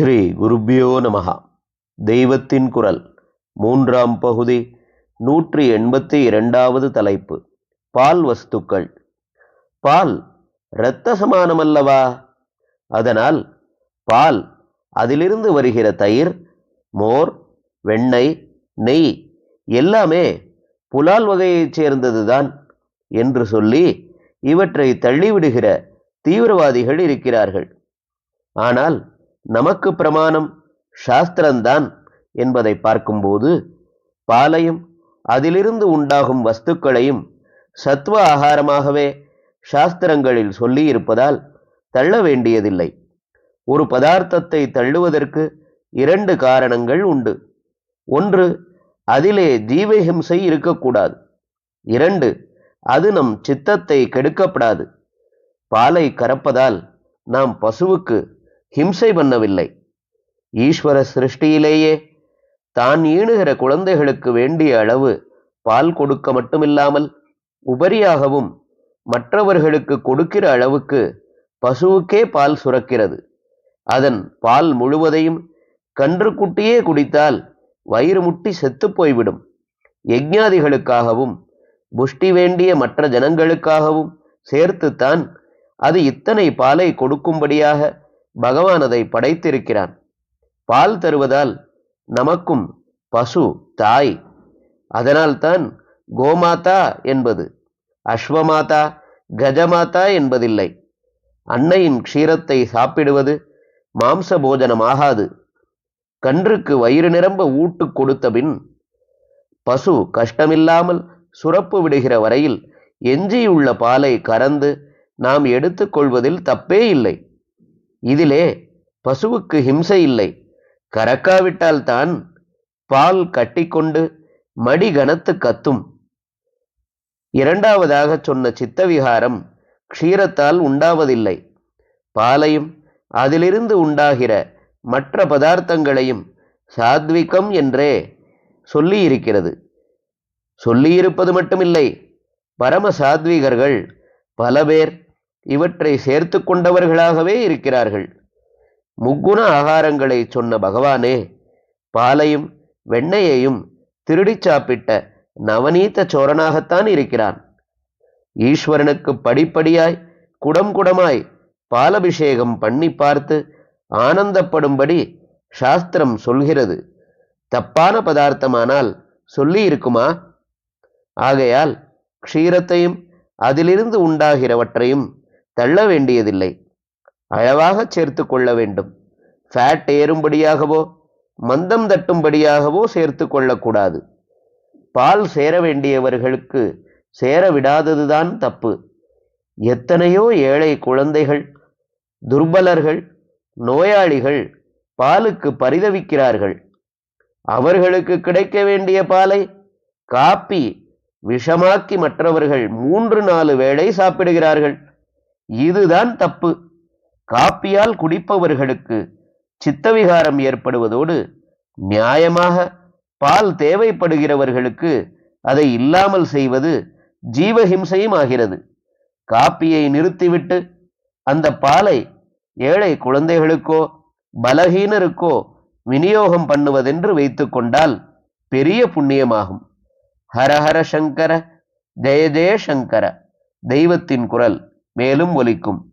ஸ்ரீ குருப்பியோ நமகா தெய்வத்தின் குரல் மூன்றாம் பகுதி நூற்றி எண்பத்தி இரண்டாவது தலைப்பு பால் வஸ்துக்கள். பால் இரத்த சமானமல்லவா? அதனால் பால் அதிலிருந்து வருகிற தயிர் மோர் வெண்ணெய் நெய் எல்லாமே புலால் வகையைச் சேர்ந்ததுதான் என்று சொல்லி இவற்றை தள்ளிவிடுகிற தீவிரவாதிகள் இருக்கிறார்கள். ஆனால் நமக்கு பிரமாணம் சாஸ்திரம்தான் என்பதை பார்க்கும்போது பாலையும் அதிலிருந்து உண்டாகும் வஸ்துக்களையும் சத்துவ ஆகாரமாகவே சாஸ்திரங்களில் சொல்லி இருப்பதால் தள்ள வேண்டியதில்லை. ஒரு பதார்த்தத்தை தள்ளுவதற்கு இரண்டு காரணங்கள் உண்டு. ஒன்று அதிலே ஜீவஹிம்சை இருக்கக்கூடாது. இரண்டு அது நம் சித்தத்தை கெடுக்கப்படாது. பாலை கறப்பதால் நாம் பசுவுக்கு ஹிம்சை பண்ணவில்லை. ஈஸ்வர சிருஷ்டியிலேயே தான் ஈணுகிற குழந்தைகளுக்கு வேண்டிய அளவு பால் கொடுக்க மட்டுமில்லாமல் உபரியாகவும் மற்றவர்களுக்கு கொடுக்கிற அளவுக்கு பசுவுக்கே பால் சுரக்கிறது. அதன் பால் முழுவதையும் கன்றுக்குட்டியே குடித்தால் வயிறு முட்டி செத்துப்போய்விடும் யஜ்ஞாதிகளுக்காகவும் புஷ்டி வேண்டிய மற்ற ஜனங்களுக்காகவும் சேர்த்துத்தான் அது இத்தனை பாலை கொடுக்கும்படியாக பகவான் அதை படைத்திருக்கிறான். பால் தருவதால் நமக்கும் பசு தாய். அதனால்தான் கோமாதா என்பது. அஸ்வமாதா கஜமாதா என்பதில்லை. அன்னையின் க்ஷீரத்தை சாப்பிடுவது மாம்ச போஜனமாகாது கன்றுக்கு வயிறு நிரம்ப ஊட்டு கொடுத்த பின் பசு கஷ்டமில்லாமல் சுரப்பு விடுகிற வரையில் எஞ்சியுள்ள பாலை கறந்து நாம் எடுத்துக்கொள்வதில் தப்பே இல்லை. இதிலே பசுவுக்கு ஹிம்சை இல்லை. கறக்காவிட்டால் தான் பால் கட்டிக்கொண்டு மடி கனத்து கத்தும். இரண்டாவதாக சொன்ன சித்தவிகாரம் க்ஷீரத்தால் உண்டாவதில்லை. பாலையும் அதிலிருந்து உண்டாகிற மற்ற பதார்த்தங்களையும் சாத்விகம் என்றே சொல்லியிருக்கிறது. சொல்லியிருப்பது மட்டுமில்லை. பரம சாத்விகர்கள் பல பேர் இவற்றை சேர்த்து கொண்டவர்களாகவே இருக்கிறார்கள். முக்குண ஆகாரங்களை சொன்ன பகவானே பாலையும் வெண்ணையையும் திருடிச் சாப்பிட்ட நவநீத சோரனாகத்தான் இருக்கிறான். ஈஸ்வரனுக்கு படிப்படியாய் குடம் குடமாய் பாலபிஷேகம் பண்ணி பார்த்து ஆனந்தப்படும்படி சாஸ்திரம் சொல்கிறது. தப்பான பதார்த்தமானால் சொல்லி இருக்குமா ஆகையால் க்ஷீரத்தையும் அதிலிருந்து உண்டாகிறவற்றையும் தள்ள வேண்டியதில்லை. அளவாக சேர்த்து கொள்ள வேண்டும். ஃபேட் ஏறும்படியாகவோ மந்தம் தட்டும்படியாகவோ சேர்த்து கொள்ளக்கூடாது பால் சேர வேண்டியவர்களுக்கு சேர விடாததுதான் தப்பு. எத்தனையோ ஏழை குழந்தைகள் துர்பலர்கள் நோயாளிகள் பாலுக்கு பரிதவிக்கிறார்கள். அவர்களுக்கு கிடைக்க வேண்டிய பாலை காப்பி விஷமாக்கி மற்றவர்கள் மூன்று நாலு வேளை சாப்பிடுகிறார்கள். இதுதான் தப்பு. காப்பியால் குடிப்பவர்களுக்கு சித்தவிகாரம் ஏற்படுவதோடு நியாயமாக பால் தேவைப்படுகிறவர்களுக்கு அதை இல்லாமல் செய்வது ஜீவஹிம்சையும் ஆகிறது. காப்பியை நிறுத்திவிட்டு அந்த பாலை ஏழை குழந்தைகளுக்கோ பலகீனருக்கோ விநியோகம் பண்ணுவதென்று வைத்துக்கொண்டால் பெரிய புண்ணியமாகும். ஹரஹர சங்கர ஜெய ஜெயசங்கர தெய்வத்தின் குரல். மேலும் ஒலிக்கும்.